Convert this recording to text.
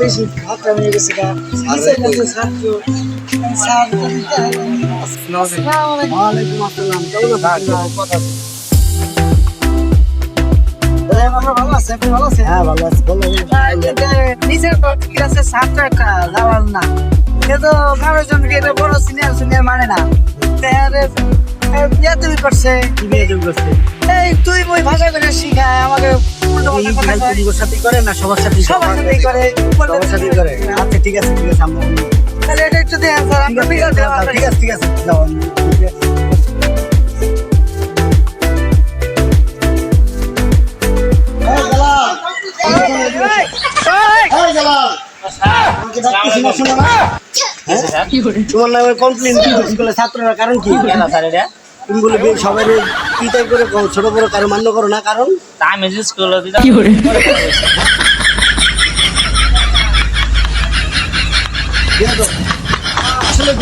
বেশি ভাবটা হয়ে গেছে ওয়ালাইকুম আসসালাম কেমন মানে না করছে তুই মই ভাষা করে শিখায়, আমাকে করে না সবার সাথে সবার সাথেই করে সবার সাথে করে। আচ্ছা ঠিক আছে ঠিক আছে আমরা তাহলে এটা একটু দেন স্যার আমরা আছে বিকাল ঠিক আছে ঠিক আছে যাও। তোমার নামে কমপ্লেন কি ছাত্ররা কারণ কি? তুমি বলে সবাই কি তাই করে ছোট বড় কারও মান্য করো না কারণ? আমি যে করল কি করে আসলে